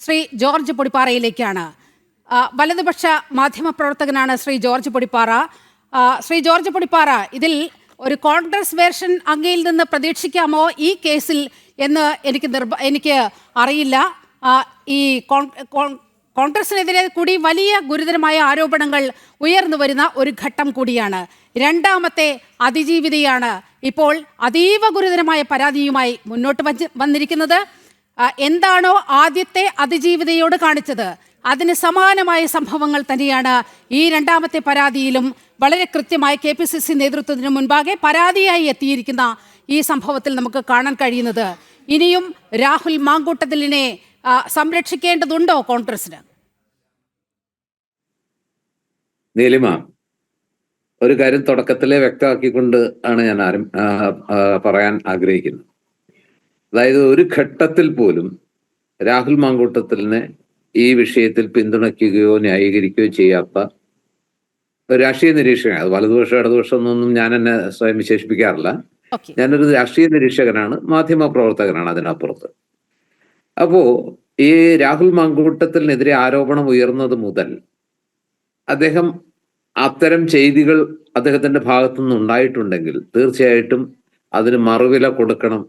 Shri George പൊടിപ്പാറയിലേക്കാണ്. വലതുപക്ഷ മാധ്യമപ്രവർത്തകനാണ് ശ്രീ ജോർജ് പൊടിപ്പാറ. ശ്രീ ജോർജ് പൊടിപ്പാറ ഇതിൽ ഒരു കോൺഗ്രസ് വേർഷൻ അങ്ങയിൽ നിന്ന് പ്രതീക്ഷിക്കാമോ ഈ കേസിൽ എന്ന് എനിക്ക് നിർബ എനിക്ക് അറിയില്ല. ഈ കോൺ- കോൺ- കോൺഗ്രസിനെതിരെ കൂടി വലിയ ഗുരുതരമായ ആരോപണങ്ങൾ ഉയർന്നു വരുന്ന ഒരു ഘട്ടം കൂടിയാണ്. രണ്ടാമത്തെ അതിജീവിതയാണ് ഇപ്പോൾ അതീവ ഗുരുതരമായ പരാതിയുമായി മുന്നോട്ട് വന്നിരിക്കുന്നത്. എന്താണോ ആദ്യത്തെ അതിജീവിതയോട് കാണിച്ചത്. അതിന് സമാനമായ സംഭവങ്ങൾ തന്നെയാണ് ഈ രണ്ടാമത്തെ പരാതിയിലും വളരെ കൃത്യമായി കെ പി സി സി നേതൃത്വത്തിന് മുൻപാകെ പരാതിയായി എത്തിയിരിക്കുന്ന ഈ സംഭവത്തിൽ നമുക്ക് കാണാൻ കഴിയുന്നത്. ഇനിയും രാഹുൽ മാങ്കൂട്ടത്തിലിനെ സംരക്ഷിക്കേണ്ടതുണ്ടോ കോൺഗ്രസിന് നീലിമ ഒരു കാര്യം തുടക്കത്തിലെ വ്യക്തമാക്കിക്കൊണ്ട് ആണ് ഞാൻ ആരും പറയാൻ ആഗ്രഹിക്കുന്നത്. അതായത് ഒരു ഘട്ടത്തിൽ പോലും രാഹുൽ മാങ്കൂട്ടത്തിലിനെ ഈ വിഷയത്തിൽ പിന്തുണയ്ക്കുകയോ ന്യായീകരിക്കുകയോ ചെയ്യാത്ത ഒരു രാഷ്ട്രീയ നിരീക്ഷകൻ അത് വലതുപക്ഷം ഇടതുപക്ഷം എന്നൊന്നും ഞാൻ എന്നെ സ്വയം വിശേഷിപ്പിക്കാറില്ല. ഞാനൊരു രാഷ്ട്രീയ നിരീക്ഷകനാണ് മാധ്യമ പ്രവർത്തകനാണ് അതിനപ്പുറത്ത്. അപ്പോ ഈ രാഹുൽ മാങ്കൂട്ടത്തിനെതിരെ ആരോപണം ഉയർന്നത് മുതൽ അദ്ദേഹം അത്തരം ചെയ്തികൾ അദ്ദേഹത്തിന്റെ ഭാഗത്തുനിന്ന് ഉണ്ടായിട്ടുണ്ടെങ്കിൽ തീർച്ചയായിട്ടും അതിന് മറുവില കൊടുക്കണം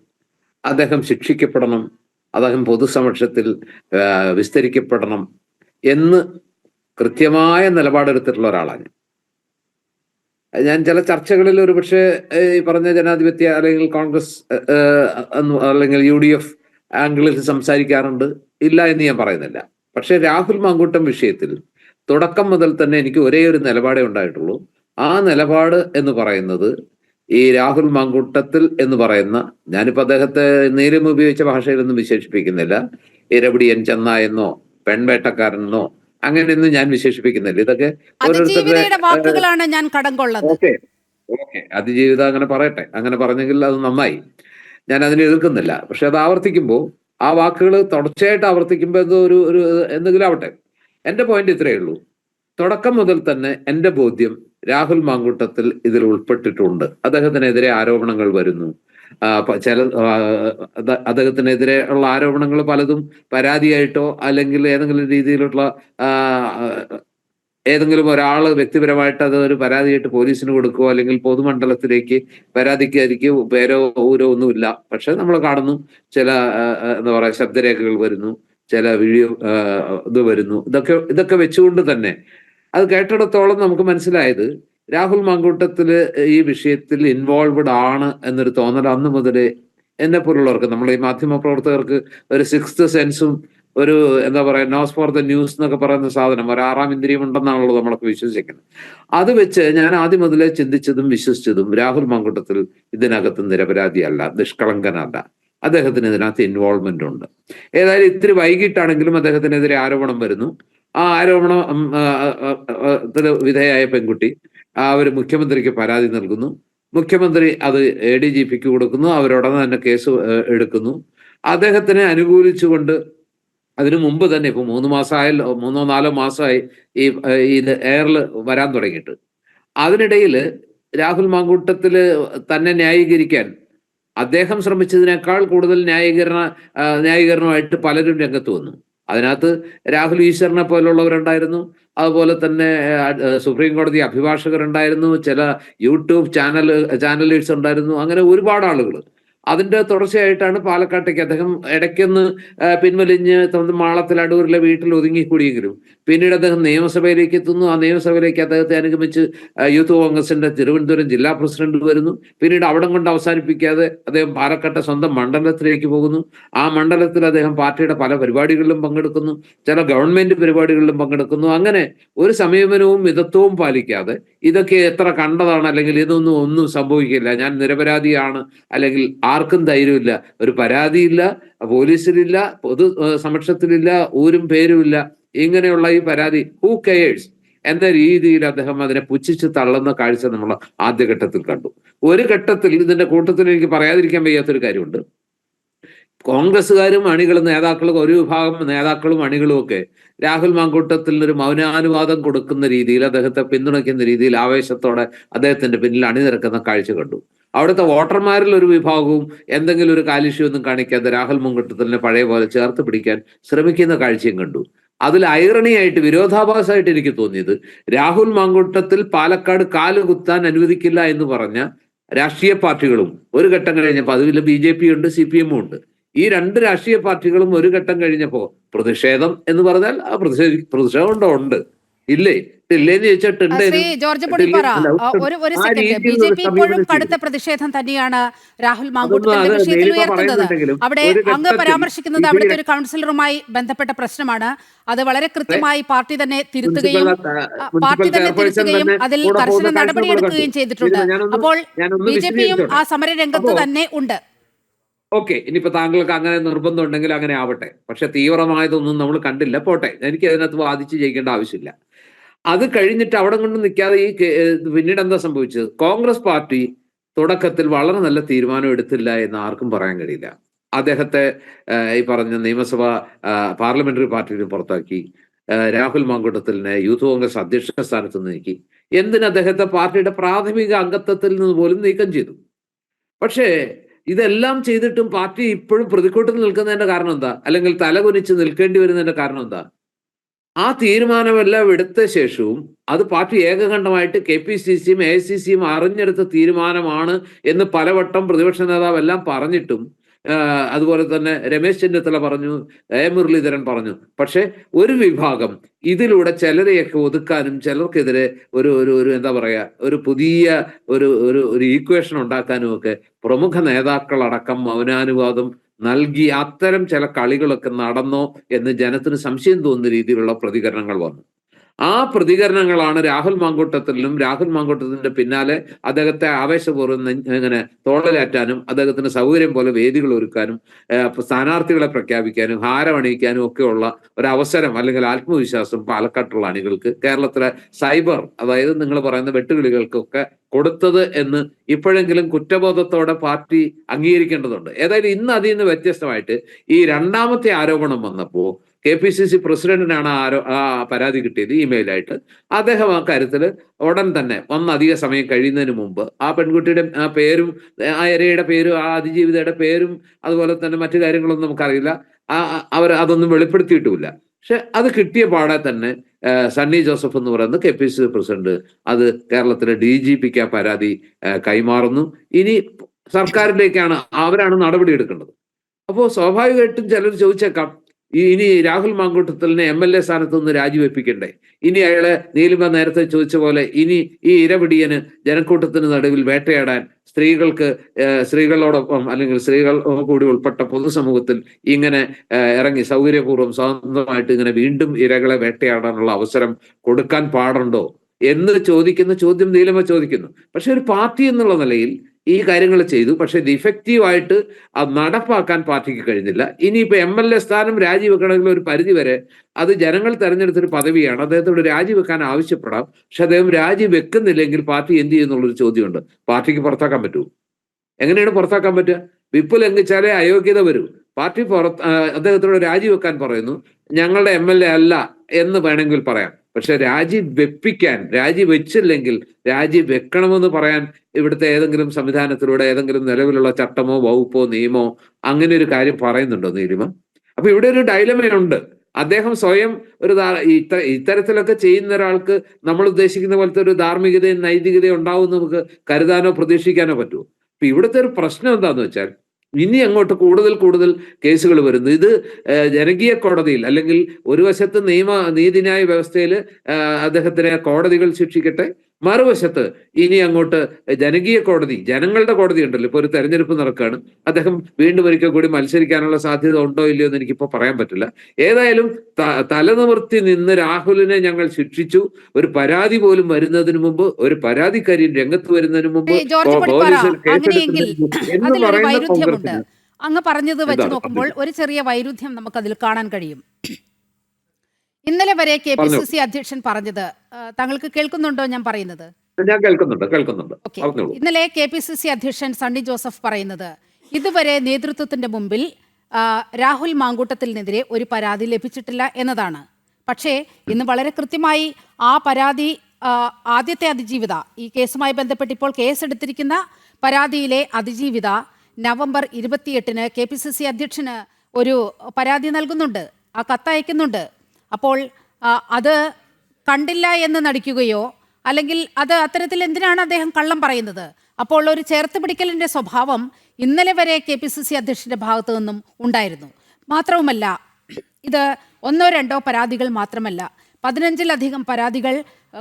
അദ്ദേഹം ശിക്ഷിക്കപ്പെടണം അദ്ദേഹം പൊതുസമക്ഷത്തിൽ വിസ്തരിക്കപ്പെടണം എന്ന് കൃത്യമായ നിലപാടെടുത്തിട്ടുള്ള ഒരാളാണ്. ഞാൻ. ചില ചർച്ചകളിൽ ഒരു പക്ഷേ ഈ പറഞ്ഞ ജനാധിപത്യ അല്ലെങ്കിൽ കോൺഗ്രസ് അല്ലെങ്കിൽ യു ഡി എഫ് ആംഗിളിൽ സംസാരിക്കാറുണ്ട്. ഇല്ല എന്ന് ഞാൻ പറയുന്നില്ല. പക്ഷെ രാഹുൽ മാങ്കൂട്ടം വിഷയത്തിൽ തുടക്കം മുതൽ തന്നെ എനിക്ക് ഒരേ ഒരു നിലപാടേ ഉണ്ടായിട്ടുള്ളൂ. ആ നിലപാട് എന്ന് പറയുന്നത് ഈ രാഹുൽ മാങ്കൂട്ടത്തിൽ എന്ന് പറയുന്ന ഞാനിപ്പോ അദ്ദേഹത്തെ നേരം ഉപയോഗിച്ച ഭാഷയിലൊന്നും വിശേഷിപ്പിക്കുന്നില്ല. ഇരപിടിയൻ എന്നോ പെൺവേട്ടക്കാരനെന്നോ അങ്ങനെയൊന്നും ഞാൻ വിശേഷിപ്പിക്കുന്നില്ല. ഇതൊക്കെ വാക്കുകളാണ് ഞാൻ കടം കൊള്ളത് ഓക്കെ ഓക്കെ. അതിജീവിതം അങ്ങനെ പറയട്ടെ. അങ്ങനെ പറഞ്ഞെങ്കിൽ അത് നന്നായി. ഞാൻ അതിനെ എതിർക്കുന്നില്ല. പക്ഷെ അത് ആവർത്തിക്കുമ്പോൾ ആ വാക്കുകൾ തുടർച്ചയായിട്ട് ആവർത്തിക്കുമ്പോൾ എന്തോ ഒരു ഒരു എന്തെങ്കിലും ആവട്ടെ. എന്റെ പോയിന്റ് ഇത്രയേ ഉള്ളൂ. തുടക്കം മുതൽ തന്നെ എന്റെ ബോധ്യം രാഹുൽ മാങ്കൂട്ടത്തിൽ ഇതിൽ ഉൾപ്പെട്ടിട്ടുണ്ട്. അദ്ദേഹത്തിനെതിരെ ആരോപണങ്ങൾ വരുന്നു. ചില അദ്ദേഹത്തിനെതിരെ ഉള്ള ആരോപണങ്ങൾ പലതും പരാതിയായിട്ടോ അല്ലെങ്കിൽ ഏതെങ്കിലും രീതിയിലുള്ള ഏതെങ്കിലും ഒരാൾ വ്യക്തിപരമായിട്ട് അത് ഒരു പരാതിയായിട്ട് പോലീസിന് കൊടുക്കുകയോ അല്ലെങ്കിൽ പൊതുമണ്ഡലത്തിലേക്ക് പരാതിക്കായിരിക്കും പേരോ ഊരോ ഒന്നുമില്ല. പക്ഷെ നമ്മൾ കാണുന്നു ചില എന്താ പറയാ ശബ്ദരേഖകൾ വരുന്നു ചില വീഡിയോ ഇത് വരുന്നു. ഇതൊക്കെ ഇതൊക്കെ വെച്ചുകൊണ്ട് തന്നെ അത് കേട്ടിടത്തോളം നമുക്ക് മനസ്സിലായത് രാഹുൽ മങ്കൂട്ടത്തിൽ ഈ വിഷയത്തിൽ ഇൻവോൾവ്ഡ് ആണ് എന്നൊരു തോന്നൽ അന്ന് മുതലേ എന്നെ പോലുള്ളവർക്ക് നമ്മൾ ഈ മാധ്യമ പ്രവർത്തകർക്ക് ഒരു സിക്സ്ത് സെൻസും ഒരു എന്താ പറയാ നോസ് ഫോർ ദ ന്യൂസ് എന്നൊക്കെ പറയുന്ന സാധനം ഒരു ആറാം ഇന്ദ്രിയം ഉണ്ടെന്നാണല്ലോ നമ്മളൊക്കെ വിശ്വസിക്കുന്നത്. അത് വെച്ച് ഞാൻ ആദ്യം മുതലേ ചിന്തിച്ചതും വിശ്വസിച്ചതും രാഹുൽ മങ്കൂട്ടത്തിൽ ഇതിനകത്ത് നിരപരാധിയല്ല നിഷ്കളങ്കനല്ല. അദ്ദേഹത്തിന് ഇതിനകത്ത് ഇൻവോൾവ്മെന്റ് ഉണ്ട്. ഏതായാലും ഇത്തിരി വൈകിട്ടാണെങ്കിലും അദ്ദേഹത്തിനെതിരെ ആരോപണം വരുന്നു. ആ ആരോപണം വിധേയായ പെൺകുട്ടി ആ ഒരു മുഖ്യമന്ത്രിക്ക് പരാതി നൽകുന്നു. മുഖ്യമന്ത്രി അത് എ ഡി ജി പിക്ക് കൊടുക്കുന്നു. അവരുടനെ തന്നെ കേസ് എടുക്കുന്നു. അദ്ദേഹത്തിനെ അനുകൂലിച്ചുകൊണ്ട് അതിനു മുമ്പ് തന്നെ ഇപ്പൊ മൂന്ന് മാസമായല്ലോ മൂന്നോ നാലോ മാസമായി ഈ ഇത് എയറിൽ വരാൻ തുടങ്ങിയിട്ട്. അതിനിടയിൽ രാഹുൽ മാങ്കൂട്ടത്തിൽ തന്നെ ന്യായീകരിക്കാൻ അദ്ദേഹം ശ്രമിച്ചതിനേക്കാൾ കൂടുതൽ ന്യായീകരണ ന്യായീകരണമായിട്ട് പലരും രംഗത്ത് വന്നു. അതിനകത്ത് രാഹുൽ ഈശ്വറിനെ പോലുള്ളവരുണ്ടായിരുന്നു. അതുപോലെ തന്നെ സുപ്രീം കോടതി അഭിഭാഷകരുണ്ടായിരുന്നു. ചില യൂട്യൂബ് ചാനൽ ചാനലേഴ്സ് ഉണ്ടായിരുന്നു. അങ്ങനെ ഒരുപാട് ആളുകൾ അതിന്റെ തുടർച്ചയായിട്ടാണ് പാലക്കാട്ടേക്ക് അദ്ദേഹം ഇടയ്ക്കൊന്ന് പിൻവലിഞ്ഞ് മാളത്തിൽ അടൂരിലെ വീട്ടിൽ ഒതുങ്ങിക്കൂടിയെങ്കിലും. പിന്നീട് അദ്ദേഹം നിയമസഭയിലേക്ക് എത്തുന്നു. ആ നിയമസഭയിലേക്ക് അദ്ദേഹത്തെ അനുഗമിച്ച് യൂത്ത് കോൺഗ്രസിന്റെ തിരുവനന്തപുരം ജില്ലാ പ്രസിഡന്റ് വരുന്നു. പിന്നീട് അവിടം കൊണ്ട് അവസാനിപ്പിക്കാതെ അദ്ദേഹം പാലക്കാട്ടെ സ്വന്തം മണ്ഡലത്തിലേക്ക് പോകുന്നു. ആ മണ്ഡലത്തിൽ അദ്ദേഹം പാർട്ടിയുടെ പല പരിപാടികളിലും പങ്കെടുക്കുന്നു. ചില ഗവൺമെന്റ് പരിപാടികളിലും പങ്കെടുക്കുന്നു. അങ്ങനെ ഒരു സംയമനവും മിതത്വവും പാലിക്കാതെ ഇതൊക്കെ എത്ര കണ്ടതാണ് അല്ലെങ്കിൽ ഇതൊന്നും ഒന്നും സംഭവിക്കില്ല. ഞാൻ നിരപരാധിയാണ് അല്ലെങ്കിൽ ആർക്കും ധൈര്യമില്ല. ഒരു പരാതിയില്ല പോലീസിലില്ല പൊതു സമക്ഷത്തിലില്ല ഊരും പേരുമില്ല. ഇങ്ങനെയുള്ള ഈ പരാതി ഹൂ കെയേഴ്സ് എന്ന രീതിയിൽ അദ്ദേഹം അതിനെ പുച്ഛിച്ച് തള്ളുന്ന കാഴ്ച നമ്മൾ ആദ്യഘട്ടത്തിൽ കണ്ടു. ഒരു ഘട്ടത്തിൽ ഇതിന്റെ കൂട്ടത്തിൽ എനിക്ക് പറയാതിരിക്കാൻ വയ്യാത്തൊരു കാര്യമുണ്ട്. കോൺഗ്രസ്സുകാരും അണികളും നേതാക്കളും ഒരു വിഭാഗം നേതാക്കളും അണികളും ഒക്കെ രാഹുൽ മാങ്കൂട്ടത്തിൽ ഒരു മൗനാനുവാദം കൊടുക്കുന്ന രീതിയിൽ അദ്ദേഹത്തെ പിന്തുണയ്ക്കുന്ന രീതിയിൽ ആവേശത്തോടെ അദ്ദേഹത്തിന്റെ പിന്നിൽ അണിനിരക്കുന്ന കാഴ്ച കണ്ടു. അവിടുത്തെ വോട്ടർമാരിൽ ഒരു വിഭാഗവും എന്തെങ്കിലും ഒരു കാലുഷ്യമൊന്നും കാണിക്കാതെ രാഹുൽ മാങ്കൂട്ടത്തിനെ പഴയ പോലെ ചേർത്ത് പിടിക്കാൻ ശ്രമിക്കുന്ന കാഴ്ചയും കണ്ടു. അതിൽ ഐറണിയായിട്ട് വിരോധാഭാസമായിട്ട് എനിക്ക് തോന്നിയത് രാഹുൽ മാങ്കൂട്ടത്തിൽ പാലക്കാട് കാലുകുത്താൻ അനുവദിക്കില്ല എന്ന് പറഞ്ഞ രാഷ്ട്രീയ പാർട്ടികളും ഒരു ഘട്ടം കഴിഞ്ഞപ്പോൾ അതിൽ ബി ജെ പി ഉണ്ട് സി പി എമ്മും ഉണ്ട്. ഈ രണ്ട് രാഷ്ട്രീയ പാർട്ടികളും ഒരു ഘട്ടം കഴിഞ്ഞപ്പോൾ പ്രതിഷേധം എന്ന് പറഞ്ഞാൽ ആ പ്രതിഷേധ പ്രതിഷേധം ഉണ്ടോ? ഉണ്ട്. ഇല്ലേ? ഇല്ലേന്ന് ചോദിച്ചിട്ടുണ്ട് ശ്രീ ജോർജ് പൊടിപ്പാറ ഒരു ഒരു സെക്കൻഡ് ബി ജെ പി ഇപ്പോഴും കടുത്ത പ്രതിഷേധം തന്നെയാണ് രാഹുൽ മാങ്കൂട്ടത്തിന്റെ വിഷയത്തിൽ ഉയർത്തുന്നത്. അവിടെ അങ്ങ് പരാമർശിക്കുന്നത് അവിടുത്തെ ഒരു കൗൺസിലറുമായി ബന്ധപ്പെട്ട പ്രശ്നമാണ്. അത് വളരെ കൃത്യമായി പാർട്ടി തന്നെ തിരുത്തുകയും പാർട്ടി തന്നെ തിരുത്തുകയും അതിൽ കർശന നടപടിയെടുക്കുകയും ചെയ്തിട്ടുണ്ട്. അപ്പോൾ ബി ജെ പിയും ആ. സമരരംഗത്ത് തന്നെ ഉണ്ട്. ഓക്കെ ഇനിയിപ്പോ താങ്കൾക്ക് അങ്ങനെ നിർബന്ധം ഉണ്ടെങ്കിൽ അങ്ങനെ ആവട്ടെ. പക്ഷെ തീവ്രമായതൊന്നും നമ്മൾ കണ്ടില്ല. പോട്ടെ എനിക്ക് അതിനകത്ത് വാദിച്ച് ജയിക്കേണ്ട ആവശ്യമില്ല. അത് കഴിഞ്ഞിട്ട് അവിടെ കൊണ്ട് നിൽക്കാതെ ഈ പിന്നീട് എന്താ സംഭവിച്ചത്? കോൺഗ്രസ് പാർട്ടി തുടക്കത്തിൽ വളരെ നല്ല തീരുമാനം എടുത്തില്ല എന്ന് ആർക്കും പറയാൻ കഴിയില്ല. അദ്ദേഹത്തെ ഈ പറഞ്ഞ നിയമസഭ പാർലമെന്ററി പാർട്ടിയിൽ പുറത്താക്കി രാഹുൽ മാങ്കൂട്ടത്തിലിനെ യൂത്ത് കോൺഗ്രസ് അധ്യക്ഷ സ്ഥാനത്ത് നീക്കി. എന്തിന് അദ്ദേഹത്തെ പാർട്ടിയുടെ പ്രാഥമിക അംഗത്വത്തിൽ നിന്ന് പോലും നീക്കം ചെയ്തു? പക്ഷേ ഇതെല്ലാം ചെയ്തിട്ടും പാർട്ടി ഇപ്പോഴും പ്രതിക്കൂട്ടിൽ നിൽക്കുന്നതിന്റെ കാരണം എന്താ? അല്ലെങ്കിൽ തലകുനിച്ച് നിൽക്കേണ്ടി വരുന്നതിന്റെ കാരണം എന്താ? ആ തീരുമാനമെല്ലാം എടുത്ത ശേഷവും അത് പാർട്ടി ഏകകണ്ഠമായിട്ട് കെ പി സി സിയും എ സി സിയും അറിഞ്ഞെടുത്ത തീരുമാനമാണ് എന്ന് പലവട്ടം പ്രതിപക്ഷ നേതാവ് എല്ലാം പറഞ്ഞിട്ടും അതുപോലെ തന്നെ രമേശ് ചെന്നിത്തല പറഞ്ഞു എ. മുരളീധരൻ പറഞ്ഞു. പക്ഷെ ഒരു വിഭാഗം ഇതിലൂടെ ചിലരെയൊക്കെ ഒതുക്കാനും ചിലർക്കെതിരെ ഒരു ഒരു ഒരു എന്താ പറയുക ഒരു പുതിയ ഒരു ഒരു ഒരു ഈക്വേഷൻ ഉണ്ടാക്കാനും ഒക്കെ പ്രമുഖ നേതാക്കളടക്കം മൗനാനുവാദം നൽകി അത്തരം ചില കളികളൊക്കെ നടന്നോ എന്ന് ജനത്തിന് സംശയം തോന്നുന്ന രീതിയിലുള്ള പ്രതികരണങ്ങൾ വന്നു. ആ പ്രതികരണങ്ങളാണ് രാഹുൽ മാങ്കൂട്ടത്തിലും രാഹുൽ മാങ്കൂട്ടത്തിന്റെ പിന്നാലെ അദ്ദേഹത്തെ ആവേശപൂർവം ഇങ്ങനെ തോളലേറ്റാനും അദ്ദേഹത്തിന് സൗകര്യം പോലെ വേദികൾ ഒരുക്കാനും സ്ഥാനാർത്ഥികളെ പ്രഖ്യാപിക്കാനും ഹാരമണിയിക്കാനും ഒക്കെയുള്ള ഒരു അവസരം അല്ലെങ്കിൽ ആത്മവിശ്വാസം പാലക്കാട്ടുള്ള അണികൾക്ക് കേരളത്തിലെ സൈബർ അതായത് നിങ്ങൾ പറയുന്ന വെട്ടുകിളികൾക്കൊക്കെ കൊടുത്തത് എന്ന് ഇപ്പോഴെങ്കിലും കുറ്റബോധത്തോടെ പാർട്ടി അംഗീകരിക്കേണ്ടതുണ്ട്. ഏതായാലും ഇന്ന് അതിൽ നിന്ന് വ്യത്യസ്തമായിട്ട് ഈ രണ്ടാമത്തെ ആരോപണം വന്നപ്പോ കെ പി സി സി പ്രസിഡന്റിനാണ് ആരോ ആ പരാതി കിട്ടിയത് ഇമെയിലായിട്ട്. അദ്ദേഹം ആ കാര്യത്തിൽ ഉടൻ തന്നെ ഒന്നധിക സമയം കഴിയുന്നതിന് മുമ്പ് ആ പെൺകുട്ടിയുടെ ആ പേരും ആ ഇരയുടെ പേരും ആ അതിജീവിതയുടെ പേരും അതുപോലെ തന്നെ മറ്റു കാര്യങ്ങളൊന്നും നമുക്കറിയില്ല. ആ അവർ അതൊന്നും വെളിപ്പെടുത്തിയിട്ടുമില്ല. പക്ഷെ അത് കിട്ടിയ പാടെ തന്നെ സണ്ണി ജോസഫ് എന്ന് പറയുന്ന കെ പി സി പ്രസിഡന്റ് അത് കേരളത്തിലെ ഡി ജി പിക്ക് ആ പരാതി കൈമാറുന്നു. ഇനി സർക്കാരിലേക്കാണ് അവരാണ് നടപടി എടുക്കേണ്ടത് അപ്പോൾ സ്വാഭാവികമായിട്ടും ചിലർ ചോദിച്ചേക്കാം ഇനി രാഹുൽ മാങ്കൂട്ടത്തലിനെ എം എൽ എ സ്ഥാനത്ത് നിന്ന് രാജിവെപ്പിക്കണ്ടേ? ഇനി അയാളെ നീലിമ നേരത്തെ ചോദിച്ച പോലെ ഇനി ഈ ഇരപിടിയന് ജനക്കൂട്ടത്തിന് നടുവിൽ വേട്ടയാടാൻ സ്ത്രീകൾക്ക് സ്ത്രീകളോടൊപ്പം അല്ലെങ്കിൽ സ്ത്രീകൾ കൂടി ഉൾപ്പെട്ട പൊതുസമൂഹത്തിൽ ഇങ്ങനെ ഇറങ്ങി സൗകര്യപൂർവം സ്വതന്ത്രമായിട്ട് ഇങ്ങനെ വീണ്ടും ഇരകളെ വേട്ടയാടാനുള്ള അവസരം കൊടുക്കാൻ പാടുണ്ടോ? എന്ന് ചോദിക്കുന്ന ചോദ്യം നീലമ ചോദിക്കുന്നു. പക്ഷെ ഒരു പാർട്ടി എന്നുള്ള നിലയിൽ ഈ കാര്യങ്ങൾ ചെയ്തു. പക്ഷെ ഇത് ഇഫക്റ്റീവായിട്ട് അത് നടപ്പാക്കാൻ പാർട്ടിക്ക് കഴിഞ്ഞില്ല. ഇനിയിപ്പോ എം എൽ എ സ്ഥാനം രാജിവെക്കണമെങ്കിൽ ഒരു പരിധി വരെ അത് ജനങ്ങൾ തെരഞ്ഞെടുത്തൊരു പദവിയാണ്. അദ്ദേഹത്തോട് രാജിവെക്കാൻ ആവശ്യപ്പെടാം. പക്ഷെ അദ്ദേഹം രാജിവെക്കുന്നില്ലെങ്കിൽ പാർട്ടി എന്ത് ചെയ്യുന്നുള്ളൊരു ചോദ്യമുണ്ട്. പാർട്ടിക്ക് പുറത്താക്കാൻ പറ്റുമോ? എങ്ങനെയാണ് പുറത്താക്കാൻ പറ്റുക? വിപ്പ് ലംഘിച്ചാലേ അയോഗ്യത വരൂ. പാർട്ടി പുറത്ത് അദ്ദേഹത്തോട് രാജിവെക്കാൻ പറയുന്നു. ഞങ്ങളുടെ എം എൽ എ അല്ല എന്ന് വേണമെങ്കിൽ പറയാം. പക്ഷെ രാജി വെപ്പിക്കാൻ രാജി വെച്ചില്ലെങ്കിൽ രാജി വെക്കണമെന്ന് പറയാൻ ഇവിടുത്തെ ഏതെങ്കിലും സംവിധാനത്തിലൂടെ ഏതെങ്കിലും നിലവിലുള്ള ചട്ടമോ വകുപ്പോ നിയമോ അങ്ങനെ ഒരു കാര്യം പറയുന്നുണ്ടോ നീലിമ? അപ്പൊ ഇവിടെ ഒരു ഡൈലമയുണ്ട് അദ്ദേഹം സ്വയം ഒരു ഇത്ത ഇത്തരത്തിലൊക്കെ ചെയ്യുന്ന ഒരാൾക്ക് നമ്മൾ ഉദ്ദേശിക്കുന്ന പോലത്തെ ഒരു ധാർമ്മികതയും നൈതികതയും ഉണ്ടാവും നമുക്ക് കരുതാനോ പ്രതീക്ഷിക്കാനോ പറ്റുമോ? അപ്പൊ ഇവിടുത്തെ ഒരു പ്രശ്നം എന്താന്ന് വെച്ചാൽ ഇനി അങ്ങോട്ട് കൂടുതൽ കൂടുതൽ കേസുകൾ വരുന്നു. ഇത് ജനകീയ കോടതിയിൽ അല്ലെങ്കിൽ ഒരു വശത്ത് നിയമ നീതിന്യായ വ്യവസ്ഥയിൽ അദ്ദേഹത്തിനെ കോടതികൾ ശിക്ഷിക്കട്ടെ മറുവശത്ത് ഇനി അങ്ങോട്ട് ജനകീയ കോടതി ജനങ്ങളുടെ കോടതി ഉണ്ടല്ലോ ഇപ്പൊ ഒരു തെരഞ്ഞെടുപ്പ് നടക്കുകയാണ്. അദ്ദേഹം വീണ്ടും ഒരിക്കൽ കൂടി മത്സരിക്കാനുള്ള സാധ്യത ഉണ്ടോ ഇല്ലയോ എന്ന് എനിക്കിപ്പോ പറയാൻ പറ്റില്ല. ഏതായാലും തലനിവർത്തി നിന്ന് രാഹുലിനെ ഞങ്ങൾ ശിക്ഷിച്ചു. ഒരു പരാതി പോലും വരുന്നതിന് മുമ്പ് ഒരു പരാതിക്കാരി രംഗത്ത് വരുന്നതിന് മുമ്പ് എന്ന് പറയുന്ന കോൺഗ്രസിന് അങ്ങ് പറഞ്ഞത് വെച്ച് നോക്കുമ്പോൾ ഒരു ചെറിയ വൈരുദ്ധ്യം നമുക്ക് അതിൽ കാണാൻ കഴിയും. ഇന്നലെ വരെ കെ പി സി സി അധ്യക്ഷൻ പറഞ്ഞത് താങ്കൾക്ക് കേൾക്കുന്നുണ്ടോ ഞാൻ പറയുന്നത്? ഞാൻ കേൾക്കുന്നുണ്ട് കേൾക്കുന്നുണ്ട്. ഇന്നലെ കെ പി സി സി അധ്യക്ഷൻ സണ്ണി ജോസഫ് പറയുന്നത് ഇതുവരെ നേതൃത്വത്തിന്റെ മുമ്പിൽ രാഹുൽ മാങ്കൂട്ടത്തിനെതിരെ ഒരു പരാതി ലഭിച്ചിട്ടില്ല എന്നതാണ്. പക്ഷേ ഇന്ന് വളരെ കൃത്യമായി ആ പരാതി ആദ്യത്തെ അതിജീവിത ഈ കേസുമായി ബന്ധപ്പെട്ട് ഇപ്പോൾ കേസെടുത്തിരിക്കുന്ന പരാതിയിലെ അതിജീവിത നവംബർ ഇരുപത്തിയെട്ടിന് കെ പി സി സി അധ്യക്ഷന് ഒരു പരാതി നൽകുന്നുണ്ട് ആ കത്തയക്കുന്നുണ്ട്. അപ്പോൾ അത് കണ്ടില്ല എന്ന് നടിക്കുകയോ അല്ലെങ്കിൽ അത് അത്തരത്തിൽ എന്തിനാണ് അദ്ദേഹം കള്ളം പറയുന്നത്? അപ്പോൾ ഒരു ചേർത്ത് പിടിക്കലിന്റെ സ്വഭാവം ഇന്നലെ വരെ കെ പി സി സി അധ്യക്ഷന്റെ ഭാഗത്തു നിന്നും ഉണ്ടായിരുന്നു. മാത്രവുമല്ല ഇത് ഒന്നോ രണ്ടോ പരാതികൾ മാത്രമല്ല പതിനഞ്ചിലധികം പരാതികൾ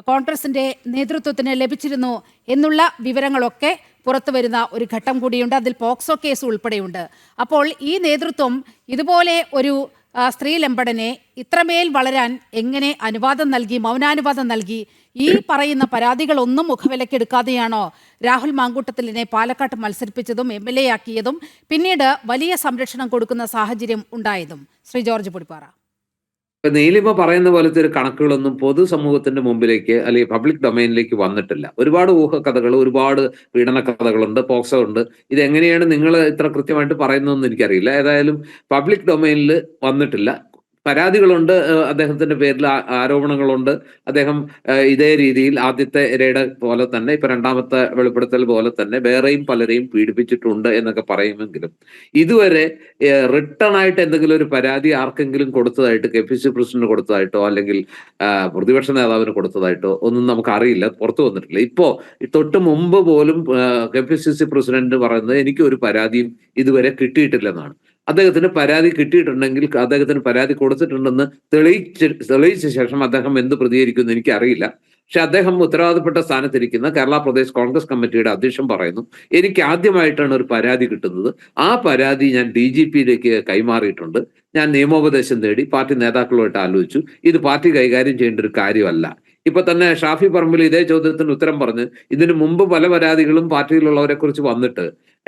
കോൺഗ്രസിന്റെ നേതൃത്വത്തിന് ലഭിച്ചിരുന്നു എന്നുള്ള വിവരങ്ങളൊക്കെ പുറത്തു വരുന്ന ഒരു ഘട്ടം കൂടിയുണ്ട്. അതിൽ പോക്സോ കേസ് ഉൾപ്പെടെയുണ്ട്. അപ്പോൾ ഈ നേതൃത്വം ഇതുപോലെ ഒരു സ്ത്രീലമ്പടനെ ഇത്രമേൽ വളരാൻ എങ്ങനെ അനുവാദം നൽകി മൗനാനുവാദം നൽകി? ഈ പറയുന്ന പരാതികളൊന്നും മുഖവിലക്കെടുക്കാതെയാണോ രാഹുൽ മാങ്കൂട്ടത്തിലിനെ പാലക്കാട്ട് മത്സരിപ്പിച്ചതും എം എൽ എ ആക്കിയതും? പിന്നീട് വലിയ സംരക്ഷണം കൊടുക്കുന്ന സാഹചര്യം ഉണ്ടായതും? ശ്രീ ജോർജ് പൊടിപ്പാറ. ഇപ്പൊ നീലിമ പറയുന്ന പോലത്തെ ഒരു കണക്കുകളൊന്നും പൊതു സമൂഹത്തിന്റെ മുമ്പിലേക്ക് അല്ലെങ്കിൽ പബ്ലിക് ഡൊമൈനിലേക്ക് വന്നിട്ടില്ല. ഒരുപാട് ഊഹക്കഥകൾ ഒരുപാട് പീഡന കഥകളുണ്ട് പോക്സോ ഉണ്ട് ഇതെങ്ങനെയാണ് നിങ്ങൾ ഇത്ര കൃത്യമായിട്ട് പറയുന്നതെന്ന് എനിക്കറിയില്ല. ഏതായാലും പബ്ലിക് ഡൊമൈനിൽ വന്നിട്ടില്ല. പരാതികളുണ്ട് അദ്ദേഹത്തിന്റെ പേരിൽ ആരോപണങ്ങളുണ്ട്. അദ്ദേഹം ഇതേ രീതിയിൽ ആദ്യത്തെ ഇരയുടെ പോലെ തന്നെ ഇപ്പൊ രണ്ടാമത്തെ വെളിപ്പെടുത്തൽ പോലെ തന്നെ വേറെയും പലരെയും പീഡിപ്പിച്ചിട്ടുണ്ട് എന്നൊക്കെ പറയുമെങ്കിലും ഇതുവരെ റിട്ടേൺ ആയിട്ട് എന്തെങ്കിലും ഒരു പരാതി ആർക്കെങ്കിലും കൊടുത്തതായിട്ട് കെ പി സി പ്രസിഡന്റ് കൊടുത്തതായിട്ടോ അല്ലെങ്കിൽ പ്രതിപക്ഷ നേതാവിന് കൊടുത്തതായിട്ടോ ഒന്നും നമുക്ക് അറിയില്ല പുറത്തു വന്നിട്ടില്ല. ഇപ്പോ തൊട്ട് മുമ്പ് പോലും K P C C president പറയുന്നത് എനിക്ക് ഒരു പരാതിയും ഇതുവരെ കിട്ടിയിട്ടില്ലെന്നാണ്. അദ്ദേഹത്തിന് പരാതി കിട്ടിയിട്ടുണ്ടെങ്കിൽ അദ്ദേഹത്തിന് പരാതി കൊടുത്തിട്ടുണ്ടെന്ന് തെളിയിച്ച തെളിയിച്ച ശേഷം അദ്ദേഹം എന്ത് പ്രതികരിക്കുമെന്ന് എനിക്കറിയില്ല. പക്ഷെ അദ്ദേഹം ഉത്തരവാദപ്പെട്ട സ്ഥാനത്തിരിക്കുന്ന കേരള പ്രദേശ് കോൺഗ്രസ് കമ്മിറ്റിയുടെ അധ്യക്ഷൻ പറയുന്നു എനിക്ക് ആദ്യമായിട്ടാണ് ഒരു പരാതി കിട്ടുന്നത്. ആ പരാതി ഞാൻ ഡി ജി പിയിലേക്ക് കൈമാറിയിട്ടുണ്ട്. ഞാൻ നിയമോപദേശം തേടി പാർട്ടി നേതാക്കളുമായിട്ട് ആലോചിച്ചു. ഇത് പാർട്ടി കൈകാര്യം ചെയ്യേണ്ട ഒരു കാര്യമല്ല. ഇപ്പൊ തന്നെ ഷാഫി പറമ്പിൽ ഇതേ ചോദ്യത്തിന് ഉത്തരം പറഞ്ഞ് ഇതിനു മുമ്പ് പല പരാതികളും പാർട്ടിയിലുള്ളവരെ കുറിച്ച് വന്നിട്ട്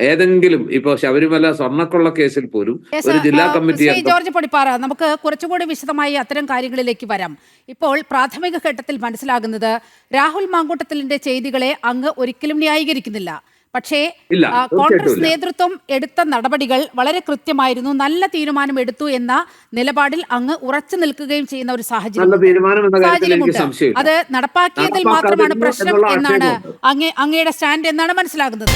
ഏതെങ്കിലും ഇപ്പൊ ശബരിമല സ്വർണക്കൊള്ള കേസിൽ പോലും ഒരു ജില്ലാ കമ്മിറ്റി ജോർജ് പൊടിപ്പാറ നമുക്ക് കുറച്ചുകൂടി വിശദമായി അത്തരം കാര്യങ്ങളിലേക്ക് വരാം. ഇപ്പോൾ പ്രാഥമിക ഘട്ടത്തിൽ മനസ്സിലാകുന്നത് രാഹുൽ മാങ്കൂട്ടത്തിലിന്റെ ചെയ്തികളെ അങ്ങ് ഒരിക്കലും ന്യായീകരിക്കുന്നില്ല. പക്ഷേ കോൺഗ്രസ് നേതൃത്വം എടുത്ത നടപടികൾ വളരെ കൃത്യമായിരുന്നു. നല്ല തീരുമാനം എടുത്തു എന്ന നിലപാടിൽ അങ്ങ് ഉറച്ചു നിൽക്കുകയും ചെയ്യുന്ന ഒരു സാഹചര്യം സാഹചര്യമുണ്ട്. അത് നടപ്പാക്കിയതിൽ മാത്രമാണ് പ്രശ്നം എന്നാണ് അങ്ങേ അങ്ങയുടെ സ്റ്റാൻഡ് എന്നാണ് മനസ്സിലാകുന്നത്.